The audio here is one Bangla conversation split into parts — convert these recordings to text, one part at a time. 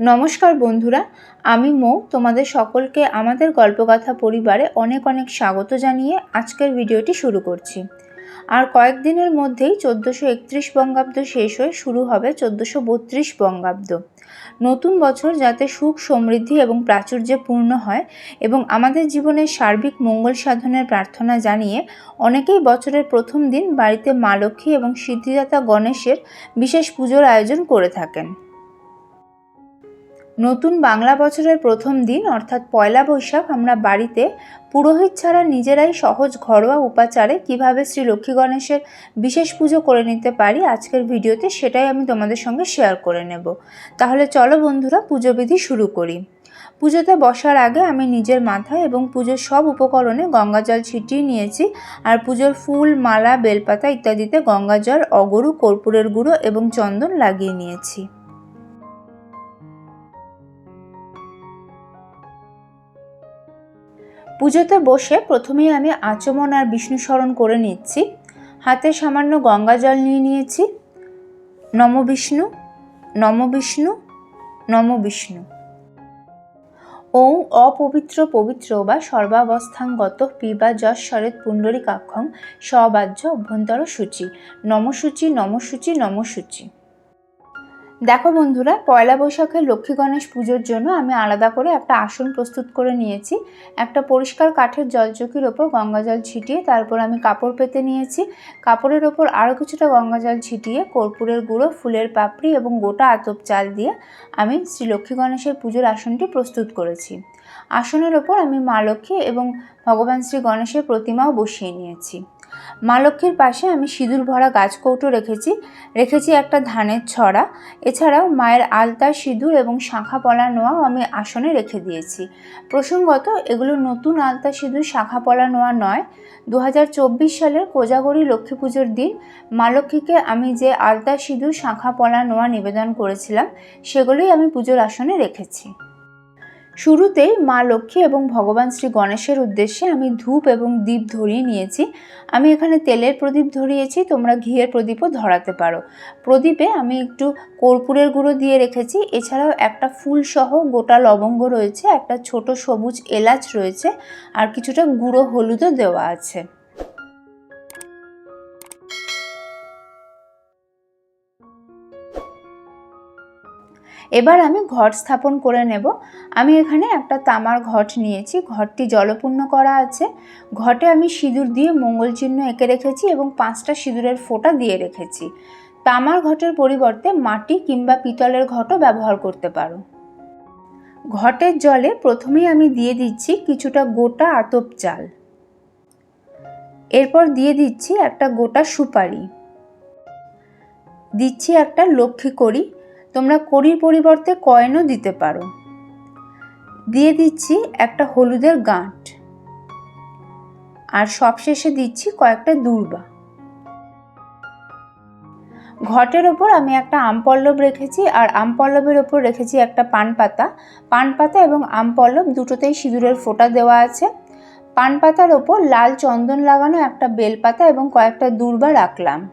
নমস্কার বন্ধুরা, আমি মৌ। তোমাদের সকলকে আমাদের গল্পকথা পরিবারে অনেক অনেক স্বাগত জানিয়ে আজকের ভিডিওটি শুরু করছি। আর কয়েকদিনের মধ্যেই চোদ্দোশো একত্রিশ বঙ্গাব্দ শেষ হয়ে শুরু হবে চোদ্দোশো বত্রিশ বঙ্গাব্দ। নতুন বছর যাতে সুখ, সমৃদ্ধি এবং প্রাচুর্যে পূর্ণ হয় এবং আমাদের জীবনের সার্বিক মঙ্গল সাধনের প্রার্থনা জানিয়ে অনেকেই বছরের প্রথম দিন বাড়িতে মা লক্ষ্মী এবং সিদ্ধিদাতা গণেশের বিশেষ পুজোর আয়োজন করে থাকেন। নতুন বাংলা বছরের প্রথম দিন, অর্থাৎ পয়লা বৈশাখ, আমরা বাড়িতে পুরোহিত ছাড়া নিজেরাই সহজ ঘরোয়া উপাচারে কীভাবে শ্রী লক্ষ্মী গণেশের বিশেষ পুজো করে নিতে পারি আজকের ভিডিওতে সেটাই আমি তোমাদের সঙ্গে শেয়ার করে নেব। তাহলে চলো বন্ধুরা পুজোবিধি শুরু করি। পুজোতে বসার আগে আমি নিজের মাথায় এবং পুজোর সব উপকরণে গঙ্গা জল ছিটিয়ে নিয়েছি আর পুজোর ফুল, মালা, বেলপাতা ইত্যাদিতে গঙ্গা জল, অগরু, কর্পূরের গুঁড়ো এবং চন্দন লাগিয়ে নিয়েছি। পুজোতে বসে প্রথমেই আমি আচমন আর বিষ্ণু স্মরণ করে নিচ্ছি। হাতে সামান্য গঙ্গা জল নিয়ে নিয়েছি। নম বিষ্ণু নম বিষ্ণু নম বিষ্ণু। ওং অপবিত্র পবিত্র বা সর্বাবস্থাঙ্গত পিবা যশ শরৎ পুণ্ডরিকাক্ষং সবাহ্য অভ্যন্তর সূচি নমসূচি নমসূচি নমসূচি। দেখো বন্ধুরা, পয়লা বৈশাখের লক্ষ্মী গণেশ পুজোর জন্য আমি আলাদা করে একটা আসন প্রস্তুত করে নিয়েছি। একটা পরিষ্কার কাঠের জলচকির ওপর গঙ্গা জল ছিটিয়ে তারপর আমি কাপড় পেতে নিয়েছি। কাপড়ের ওপর আরও কিছুটা গঙ্গা জল ছিটিয়ে কর্পূরের গুঁড়ো, ফুলের পাপড়ি এবং গোটা আতপ চাল দিয়ে আমি শ্রী লক্ষ্মী গণেশের পুজোর আসনটি প্রস্তুত করেছি। আসনের ওপর আমি মা লক্ষ্মী এবং ভগবান শ্রী গণেশের প্রতিমাও বসিয়ে নিয়েছি। মা লক্ষ্মীর পাশে আমি সিঁদুর ভরা গাছ কৌটো রেখেছি। রেখেছি একটা ধানের ছড়া। এছাড়াও মায়ের আলতা, সিঁদুর এবং শাঁখা পলা নোয়াও আমি আসনে রেখে দিয়েছি। প্রসঙ্গত, এগুলো নতুন আলতা, সিঁদুর, শাঁখা পলা নোয়া নয়। দু সালের কোজাগরী লক্ষ্মী পুজোর দিন মা লক্ষ্মীকে আমি যে আলতা, সিঁদুর, শাঁখা পলা নোয়া নিবেদন করেছিলাম, সেগুলোই আমি পুজোর আসনে রেখেছি। শুরুতেই মা লক্ষ্মী এবং ভগবান শ্রী গণেশের উদ্দেশ্যে আমি ধূপ এবং দ্বীপ ধরিয়ে নিয়েছি। আমি এখানে তেলের প্রদীপ ধরিয়েছি, তোমরা ঘিয়ের প্রদীপও ধরাতে পারো। প্রদীপে আমি একটু কর্পূরের গুঁড়ো দিয়ে রেখেছি। এছাড়াও একটা ফুলসহ গোটা লবঙ্গ রয়েছে, একটা ছোট সবুজ এলাচ রয়েছে, আর কিছুটা গুঁড়ো হলুদও দেওয়া আছে। এবার আমি ঘট স্থাপন করে নেব। আমি এখানে একটা তামার ঘট নিয়েছি। ঘরটি জলপূর্ণ করা আছে। ঘটে আমি সিঁদুর দিয়ে মঙ্গল চিহ্ন এঁকে রেখেছি এবং পাঁচটা সিঁদুরের ফোঁটা দিয়ে রেখেছি। তামার ঘটের পরিবর্তে মাটি কিংবা পিতলের ঘটও ব্যবহার করতে পারো। ঘটের জলে প্রথমেই আমি দিয়ে দিচ্ছি কিছুটা গোটা আতপ চাল। এরপর দিয়ে দিচ্ছি একটা গোটা সুপারি। দিচ্ছি একটা লক্ষ্মী করি তোমরা কড়ির পরিবর্তে কয়েনও দিতে পারো। দিয়ে দিচ্ছি একটা হলুদের গাঁট। আর সবশেষে দিচ্ছি কয়েকটা দূর্বা। ঘটের ওপর আমি একটা আমপল্লব রেখেছি আর আমপল্লবের ওপর রেখেছি একটা পান পাতা। পান পাতা এবং আমপল্লব দুটোতেই সিঁদুরের ফোঁটা দেওয়া আছে। পান পাতার ওপর লাল চন্দন লাগানো একটা বেলপাতা এবং কয়েকটা দূর্বা রাখলাম।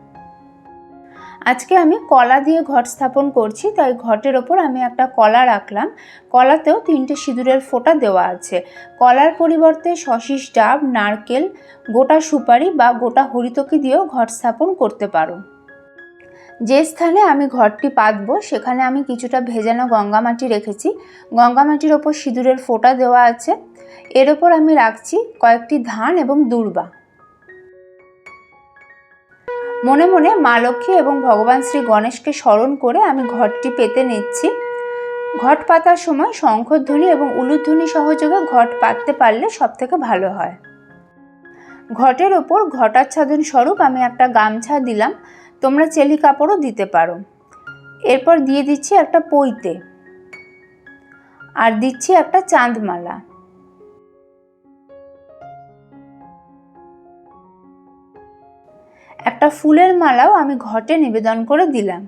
আজকে আমি কলা দিয়ে ঘট স্থাপন করছি, তাই ঘটের ওপর আমি একটা কলা রাখলাম। কলাতেও তিনটে সিঁদুরের ফোঁটা দেওয়া আছে। কলার পরিবর্তে শশিস ডাব, নারকেল, গোটা সুপারি বা গোটা হরিতকি দিয়েও ঘট স্থাপন করতে পারো। যে স্থানে আমি ঘরটি পাতবো, সেখানে আমি কিছুটা ভেজানো গঙ্গামাটি রেখেছি। গঙ্গা মাটির ওপর সিঁদুরের ফোঁটা দেওয়া আছে। এর ওপর আমি রাখছি কয়েকটি ধান এবং দূর্বা। মনে মনে মা লক্ষ্মী এবং ভগবান শ্রী গণেশকে স্মরণ করে আমি ঘটটি পেতে নিচ্ছি। ঘট পাতার সময় শঙ্খধ্বনি এবং উলুধ্বনি সহযোগে ঘট পাততে পারলে সব থেকে ভালো হয়। ঘটের ওপর ঘটাচ্ছাদন স্বরূপ আমি একটা গামছা দিলাম, তোমরা চেলি কাপড়ও দিতে পারো। এরপর দিয়ে দিচ্ছি একটা পইতে আর দিচ্ছি একটা চাঁদমালা। একটা ফুলের মালাও আমি ঘটে নিবেদন করে দিলাম।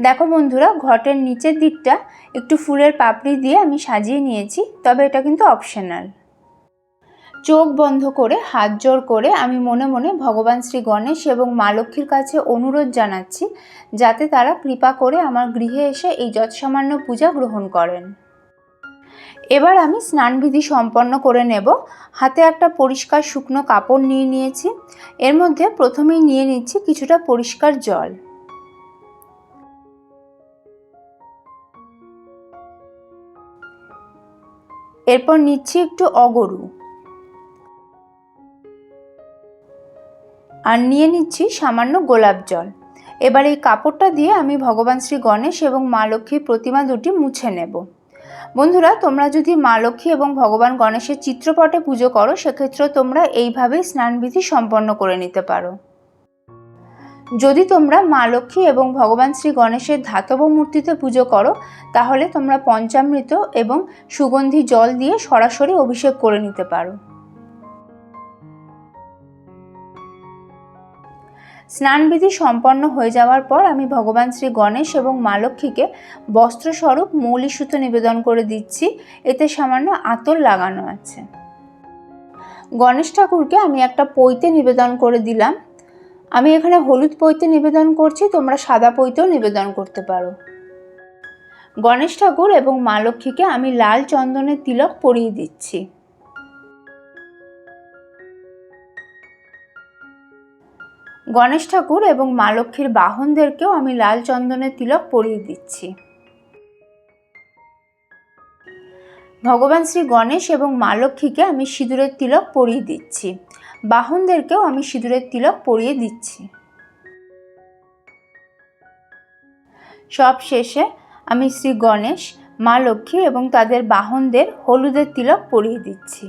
দেখো বন্ধুরা, ঘটের নিচের দিকটা একটু ফুলের পাপড়ি দিয়ে আমি সাজিয়ে নিয়েছি, তবে এটা কিন্তু অপশনাল চোখ বন্ধ করে, হাত জোর করে আমি মনে মনে ভগবান শ্রী গণেশ এবং মা লক্ষ্মীর কাছে অনুরোধ জানাচ্ছি, যাতে তারা কৃপা করে আমার গৃহে এসে এই যৎসামান্য পূজা গ্রহণ করেন। এবার আমি স্নানবিধি সম্পন্ন করে নেব। হাতে একটা পরিষ্কার শুকনো কাপড় নিয়ে নিয়েছি। এর মধ্যে প্রথমেই নিয়ে নিচ্ছি কিছুটা পরিষ্কার জল। এরপর নিচ্ছি একটু অগরু। আর নিয়ে নিচ্ছি সামান্য গোলাপ জল। এবার এই কাপড়টা দিয়ে আমি ভগবান শ্রী গণেশ এবং মা লক্ষ্মীর প্রতিমা দুটি মুছে নেব। বন্ধুরা, তোমরা যদি মা লক্ষ্মী এবং ভগবান গণেশের চিত্রপটে পুজো করো সেক্ষেত্রে তোমরা এইভাবেই স্নানবিধি সম্পন্ন করে নিতে পারো। যদি তোমরা মা লক্ষ্মী এবং ভগবান শ্রী গণেশের ধাতব মূর্তিতে পুজো করো, তাহলে তোমরা পঞ্চামৃত এবং সুগন্ধি জল দিয়ে সরাসরি অভিষেক করে নিতে পারো। স্নানবিধি সম্পন্ন হয়ে যাওয়ার পর আমি ভগবান শ্রী গণেশ এবং মা লক্ষ্মীকে বস্ত্রস্বরূপ সুতো নিবেদন করে দিচ্ছি। এতে সামান্য আতর লাগানো আছে। গণেশ ঠাকুরকে আমি একটা পৈতে নিবেদন করে দিলাম। আমি এখানে হলুদ পৈতে নিবেদন করছি, তোমরা সাদা পৈতেও নিবেদন করতে পারো। গণেশ ঠাকুর এবং মা লক্ষ্মীকে আমি লাল চন্দনের তিলক পরিয়ে দিচ্ছি। গণেশ ঠাকুর এবং মা লক্ষ্মীর বাহনদেরকেও আমি লাল চন্দনের তিলক পরিয়ে দিচ্ছি। ভগবান শ্রী গণেশ এবং মা লক্ষ্মীকে আমি সিঁদুরের তিলক পরিয়ে দিচ্ছি। বাহনদেরকেও আমি সিঁদুরের তিলক পরিয়ে দিচ্ছি। সব শেষে আমি শ্রী গণেশ, মা লক্ষ্মী এবং তাদের বাহনদের হলুদের তিলক পরিয়ে দিচ্ছি।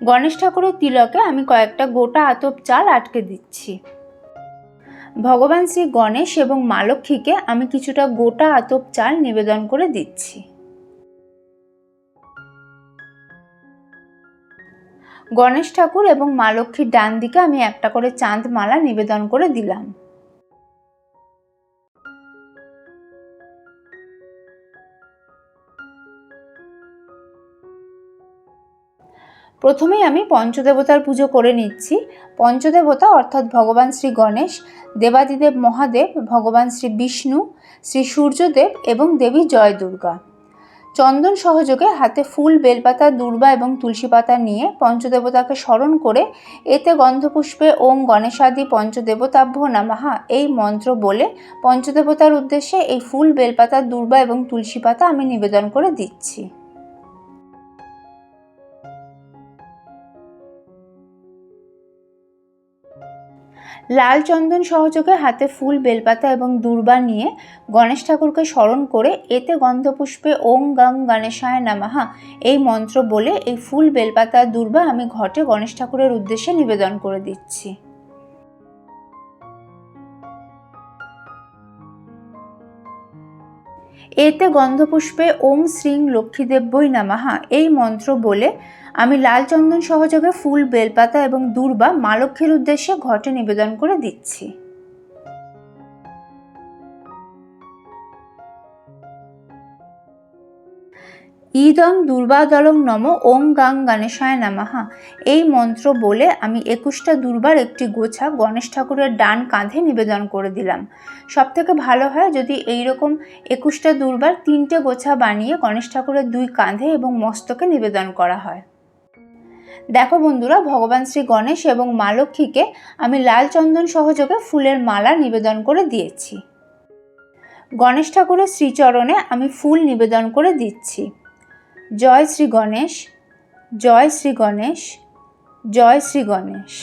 গণেশ ঠাকুরের তিলকে আমি কয়েকটা গোটা আতপ চাল আটকে দিচ্ছি। ভগবান শ্রী গণেশ এবং মা লক্ষ্মীকে আমি কিছুটা গোটা আতপ চাল নিবেদন করে দিচ্ছি। গণেশ ঠাকুর এবং মা লক্ষ্মীর ডান দিকে আমি একটা করে চাঁদ মালা নিবেদন করে দিলাম। প্রথমেই আমি পঞ্চদেবতার পুজো করে নিচ্ছি। পঞ্চদেবতা অর্থাৎ ভগবান শ্রী গণেশ, দেবাদিদেব মহাদেব, ভগবান শ্রী বিষ্ণু, শ্রী সূর্যদেব এবং দেবী জয় দুর্গা চন্দন সহযোগে হাতে ফুল, বেলপাতা, দুর্বা এবং তুলসী পাতা নিয়ে পঞ্চদেবতাকে স্মরণ করে এতে গন্ধপুষ্পে ওম গণেশাদি পঞ্চদেবতাভ্য নামাহা এই মন্ত্র বলে পঞ্চদেবতার উদ্দেশ্যে এই ফুল, বেলপাতা, দুর্বা এবং তুলসী পাতা আমি নিবেদন করে দিচ্ছি। লাল চন্দন সহযোগে হাতে ফুল, বেলপাতা এবং দুর্বা নিয়ে গণেশ ঠাকুরকে স্মরণ করে এতে গন্ধপুষ্পে ওং গং গণেশায় নামাহা এই মন্ত্র বলে এই ফুল, বেলপাতা, দুর্বা আমি ঘটে গণেশ ঠাকুরের উদ্দেশ্যে নিবেদন করে দিচ্ছি। এতে গন্ধপুষ্পে ওম শ্রীং লক্ষ্মীদেব্যই নামাহা। এই মন্ত্র বলে, আমি লাল চন্দন সহযোগে ফুল, বেলপাতা এবং দূর্বা মালক্ষীর উদ্দেশ্যে ঘটে নিবেদন করে দিচ্ছি। ইদং দুর্বাদলং নম ওং গাং গণেশায় নামাহা এই মন্ত্র বলে আমি একুশটা দুর্বার একটি গোছা গণেশ ঠাকুরের ডান কাঁধে নিবেদন করে দিলাম। সব থেকে ভালো হয় যদি এই রকম একুশটা দুর্বার তিনটে গোছা বানিয়ে গণেশ ঠাকুরের দুই কাঁধে এবং মস্তকে নিবেদন করা হয়। দেখো বন্ধুরা, ভগবান শ্রী গণেশ এবং মা লক্ষ্মীকে আমি লাল চন্দন সহযোগে ফুলের মালা নিবেদন করে দিয়েছি। গণেশ ঠাকুরের শ্রীচরণে আমি ফুল নিবেদন করে দিচ্ছি। জয় শ্রী গণেশ, জয় শ্রী গণেশ, জয় শ্রী গণেশ।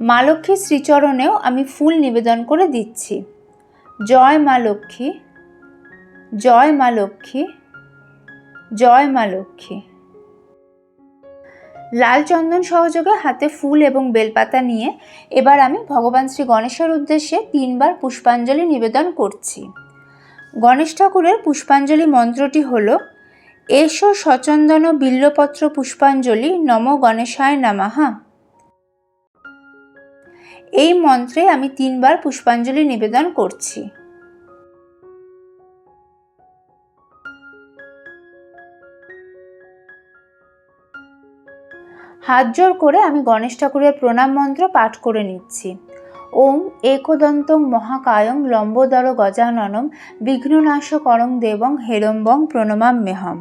মা লক্ষ্মী শ্রীচরণেও আমি ফুল নিবেদন করে দিচ্ছি। জয় মা লক্ষ্মী, জয় মা লক্ষ্মী, জয় মা লক্ষ্মী। লাল চন্দন সহযোগে হাতে ফুল এবং বেলপাতা নিয়ে এবার আমি ভগবান শ্রী গণেশের উদ্দেশ্যে তিনবার পুষ্পাঞ্জলি নিবেদন করছি। গণেশ ঠাকুরের পুষ্পাঞ্জলি মন্ত্রটি হল, এসো সচন্দন বিল্লপত্র পুষ্পাঞ্জলি নম গণেশায় নামাহা এই মন্ত্রে আমি তিনবার পুষ্পাঞ্জলি নিবেদন করছি। হাত জোর করে আমি গণেশ ঠাকুরের প্রণাম মন্ত্র পাঠ করে নিচ্ছি। ওম একদন্তং মহাকায়ং লম্বোদর গজাননম বিঘ্ননাশকরং দেবং হেরম্বং প্রণমাম মেহম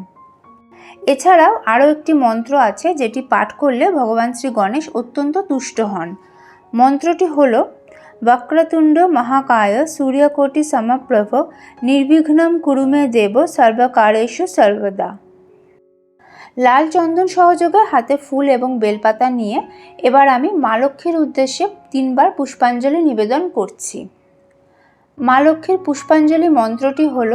এছাড়াও আরও একটি মন্ত্র আছে যেটি পাঠ করলে ভগবান শ্রী গণেশ অত্যন্ত তুষ্ট হন। মন্ত্রটি হল, বক্রতুণ্ড মহাকায় সূর্যকোটি সমপ্রভ, নির্বিঘ্নম কুরুমে দেব সর্বকারেষু সর্বদা। লাল চন্দন সহযোগে হাতে ফুল এবং বেলপাতা নিয়ে এবার আমি মা লক্ষ্মীর উদ্দেশ্যে তিনবার পুষ্পাঞ্জলি নিবেদন করছি। মা লক্ষ্মীর পুষ্পাঞ্জলি মন্ত্রটি হল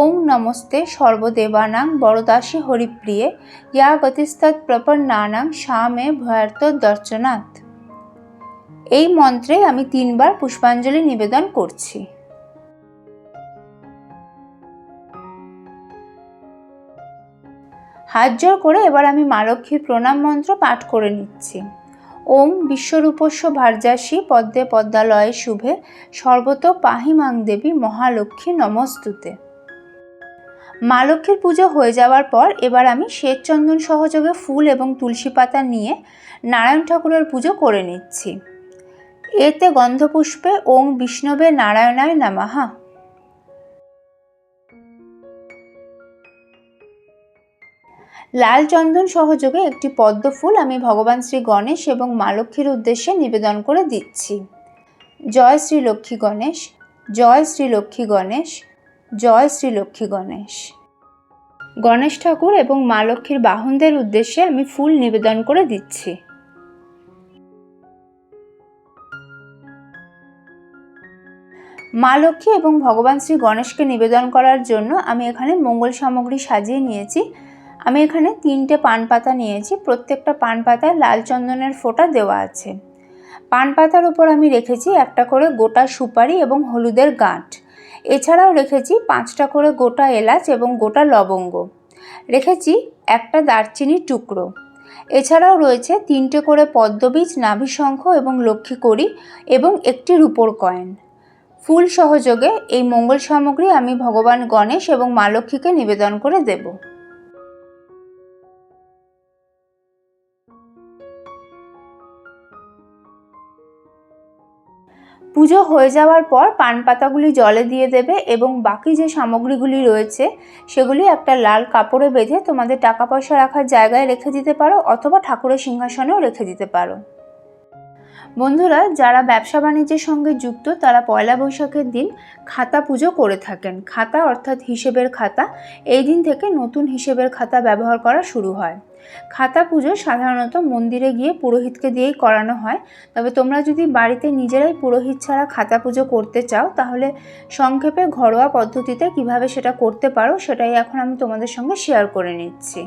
ওং নমস্তে সর্বদেবানাং বরদাসী হরিপ্রিয়ে, ইয়া গতিস্তৎ প্রপন্নানাং শ্যামে ভয়ার্ত দর্শনাথ। এই মন্ত্রে আমি তিনবার পুষ্পাঞ্জলি নিবেদন করছি। হাত করে এবার আমি মা লক্ষ্মীর প্রণাম মন্ত্র পাঠ করে নিচ্ছি। ওম বিশ্বরূপস্য ভার্যাসী পদ্মে পদ্মালয়ে শুভে সর্বত পাহিমাং দেবী মহালক্ষ্মী নমস্তুতে। মা লক্ষ্মীর পুজো হয়ে যাওয়ার পর এবার আমি শ্বেত চন্দন সহযোগে ফুল এবং তুলসী পাতা নিয়ে নারায়ণ ঠাকুরের পুজো করে নিচ্ছি। এতে গন্ধপুষ্পে ওং বিষ্ণবে নারায়ণায় নামাহা লাল চন্দন সহযোগে একটি পদ্ম ফুল আমি ভগবান শ্রী গণেশ এবং মা লক্ষ্মীর উদ্দেশ্যে নিবেদন করে দিচ্ছি। জয় শ্রী লক্ষ্মী গণেশ, জয় শ্রী লক্ষ্মী গণেশ, জয় শ্রী লক্ষ্মী গণেশ। গণেশ ঠাকুর এবং মা লক্ষ্মীর বাহনদের উদ্দেশ্যে আমি ফুল নিবেদন করে দিচ্ছি। মা লক্ষ্মী এবং ভগবান শ্রী গণেশকে নিবেদন করার জন্য আমি এখানে মঙ্গল সামগ্রী সাজিয়ে নিয়েছি। আমি এখানে তিনটে পান পাতা নিয়েছি। প্রত্যেকটা পান পাতায় লাল চন্দনের ফোঁটা দেওয়া আছে। পান পাতার উপর আমি রেখেছি একটা করে গোটা সুপারি এবং হলুদের গাঁট। এছাড়াও রেখেছি পাঁচটা করে গোটা এলাচ এবং গোটা লবঙ্গ। রেখেছি একটা দারচিনির টুকরো। এছাড়াও রয়েছে তিনটে করে পদ্মবীজ, নাভিশঙ্খ এবং লক্ষ্মীকড়ি এবং একটি রূপোর কয়েন। ফুল সহযোগে এই মঙ্গল সামগ্রী আমি ভগবান গণেশ এবং মা লক্ষ্মীকে নিবেদন করে দেবো। পুজো হয়ে যাওয়ার পর পান পাতাগুলি জলে দিয়ে দেবে এবং বাকি যে সামগ্রীগুলি রয়েছে, সেগুলি একটা লাল কাপড়ে বেঁধে তোমাদের টাকা পয়সা রাখার জায়গায় রেখে দিতে পারো অথবা ঠাকুরের সিংহাসনেও রেখে দিতে পারো। বন্ধুরা, যারা ব্যবসা বাণিজ্যের সঙ্গে যুক্ত, তারা পয়লা বৈশাখের দিন খাতা পুজো করে থাকেন। খাতা অর্থাৎ হিসেবের খাতা। এই দিন থেকে নতুন হিসেবের খাতা ব্যবহার করা শুরু হয়। খাতা পুজো সাধারণত মন্দিরে গিয়ে পুরোহিতকে দিয়েই করানো হয়। তবে তোমরা যদি বাড়িতে নিজেরাই পুরোহিত ছাড়া খাতা পুজো করতে চাও, তাহলে সংক্ষেপে ঘরোয়া পদ্ধতিতে কীভাবে সেটা করতে পারো সেটাই এখন আমি তোমাদের সঙ্গে শেয়ার করে নিচ্ছি।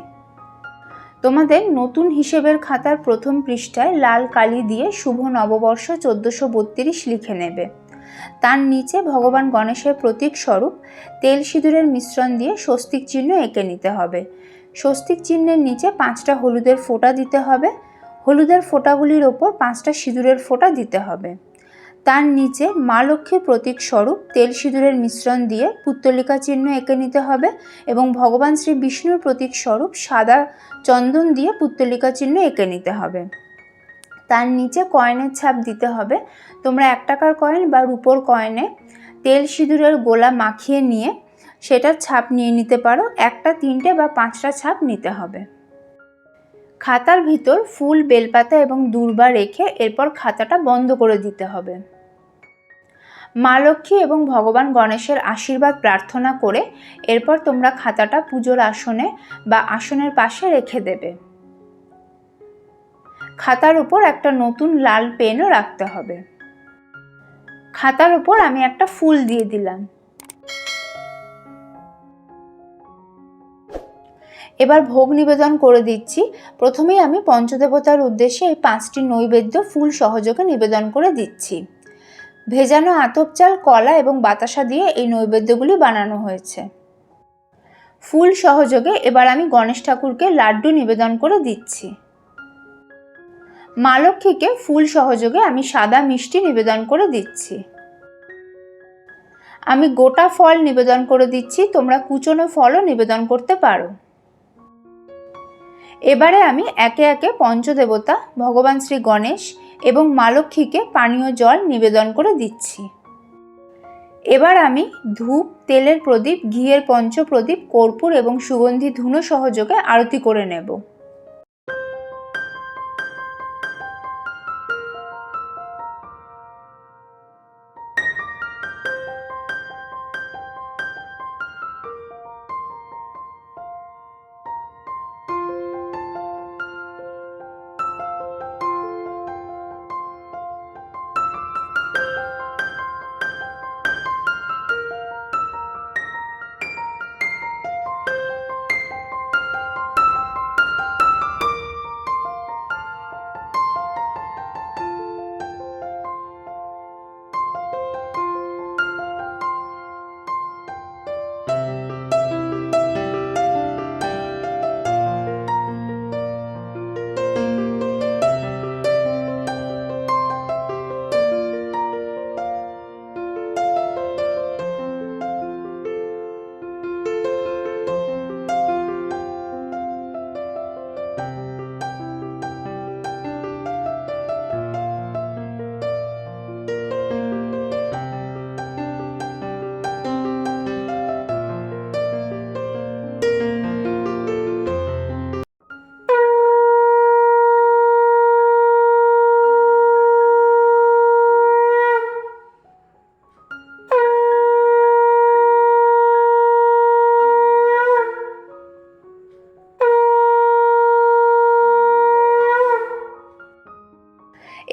তোমাদের নতুন হিসেবের খাতার প্রথম পৃষ্ঠায় লাল কালি দিয়ে শুভ নববর্ষ চোদ্দোশো বত্রিশ লিখে নেবে। তার নিচে ভগবান গণেশের প্রতীক স্বরূপ, তেল সিঁদুরের মিশ্রণ দিয়ে স্বস্তিক চিহ্ন এঁকে নিতে হবে। স্বস্তিক চিহ্নের নিচে পাঁচটা হলুদের ফোঁটা দিতে হবে। হলুদের ফোঁটাগুলির ওপর পাঁচটা সিঁদুরের ফোঁটা দিতে হবে। তার নিচে মা লক্ষ্মীর প্রতীক স্বরূপ তেল সিঁদুরের মিশ্রণ দিয়ে পুত্তলিকা চিহ্ন এঁকে নিতে হবে এবং ভগবান শ্রী বিষ্ণুর প্রতীক স্বরূপ সাদা চন্দন দিয়ে পুত্তলিকা চিহ্ন এঁকে নিতে হবে। তার নিচে কয়েনের ছাপ দিতে হবে। তোমরা এক টাকার কয়েন বা রুপোর কয়েনে তেল সিঁদুরের গোলা মাখিয়ে নিয়ে সেটার ছাপ নিয়ে নিতে পারো, একটা, তিনটে বা পাঁচটা ছাপ নিতে হবে। খাতার ভিতর ফুল, বেলপাতা এবং দূর্বা রেখে এরপর খাতাটা বন্ধ করে দিতে হবে। মা লক্ষ্মী এবং ভগবান গণেশের আশীর্বাদ প্রার্থনা করে এরপর তোমরা খাতাটা পুজোর আসনে বা আসনের পাশে রেখে দেবে। খাতার উপর একটা নতুন লাল পেনও রাখতে হবে। খাতার উপর আমি একটা ফুল দিয়ে দিলাম। এবার ভোগ নিবেদন করে দিচ্ছি। প্রথমেই আমি পঞ্চদেবতার উদ্দেশ্যে এই পাঁচটি নৈবেদ্য ফুল সহযোগে নিবেদন করে দিচ্ছি। ভেজানো আতপ চাল, কলা এবং বাতাসা দিয়ে এই নৈবেদ্যগুলি বানানো হয়েছে। ফুল সহযোগে এবার আমি গণেশ ঠাকুরকে লাড্ডু নিবেদন করে দিচ্ছি। মা লক্ষ্মীকে ফুল সহযোগে আমি সাদা মিষ্টি নিবেদন করে দিচ্ছি। আমি গোটা ফল নিবেদন করে দিচ্ছি। তোমরা কুচনো ফলও নিবেদন করতে পারো। এবারে আমি একে একে পঞ্চদেবতা, ভগবান শ্রী গণেশ এবং মা লক্ষ্মীকে পানীয় জল নিবেদন করে দিচ্ছি। এবার আমি ধূপ, তেলের প্রদীপ, ঘিয়ের পঞ্চপ্রদীপ, কর্পূর এবং সুগন্ধি ধুনো সহযোগে আরতি করে নেব।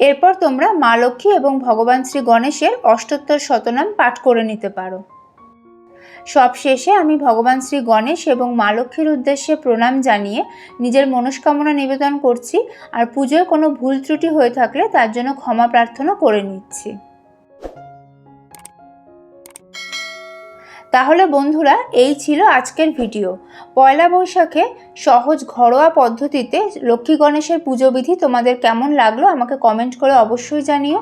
এরপর তোমরা মা লক্ষ্মী এবং ভগবান শ্রী গণেশের অষ্টোত্তর শতনাম পাঠ করে নিতে পারো। সব শেষে আমি ভগবান শ্রী গণেশ এবং মা লক্ষ্মীর উদ্দেশ্যে প্রণাম জানিয়ে নিজের মনস্কামনা নিবেদন করছি আর পুজোয় কোনো ভুল ত্রুটি হয়ে থাকলে তার জন্য ক্ষমা প্রার্থনা করে নিচ্ছি। তাহলে বন্ধুরা, এই ছিল আজকের ভিডিও। পয়লা বৈশাখে সহজ ঘরোয়া পদ্ধতিতে লক্ষ্মী গণেশের পুজো বিধি তোমাদের কেমন লাগল আমাকে কমেন্ট করে অবশ্যই জানিও।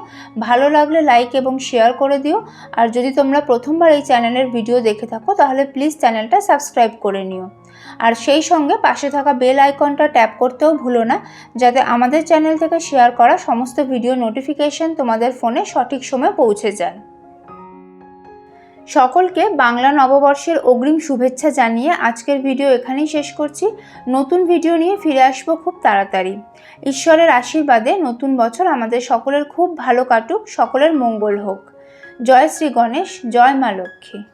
ভালো লাগলে লাইক এবং শেয়ার করে দিও। আর যদি তোমরা প্রথমবার এই চ্যানেলের ভিডিও দেখে থাকো, তাহলে প্লিজ চ্যানেলটা সাবস্ক্রাইব করে নিও। আর সেই সঙ্গে পাশে থাকা বেল আইকনটা ট্যাপ করতেও ভুলো না, যাতে আমাদের চ্যানেল থেকে শেয়ার করা সমস্ত ভিডিও নোটিফিকেশন তোমাদের ফোনে সঠিক সময়ে পৌঁছে যায়। সকলকে বাংলা নববর্ষের অগ্রিম শুভেচ্ছা জানিয়ে আজকের ভিডিও এখানেই শেষ করছি। নতুন ভিডিও নিয়ে ফিরে আসব খুব তাড়াতাড়ি। ঈশ্বরের আশীর্বাদে নতুন বছর আমাদের সকলের খুব ভালো কাটুক, সকলের মঙ্গল হোক। জয় শ্রী গণেশ, জয় মা লক্ষ্মী।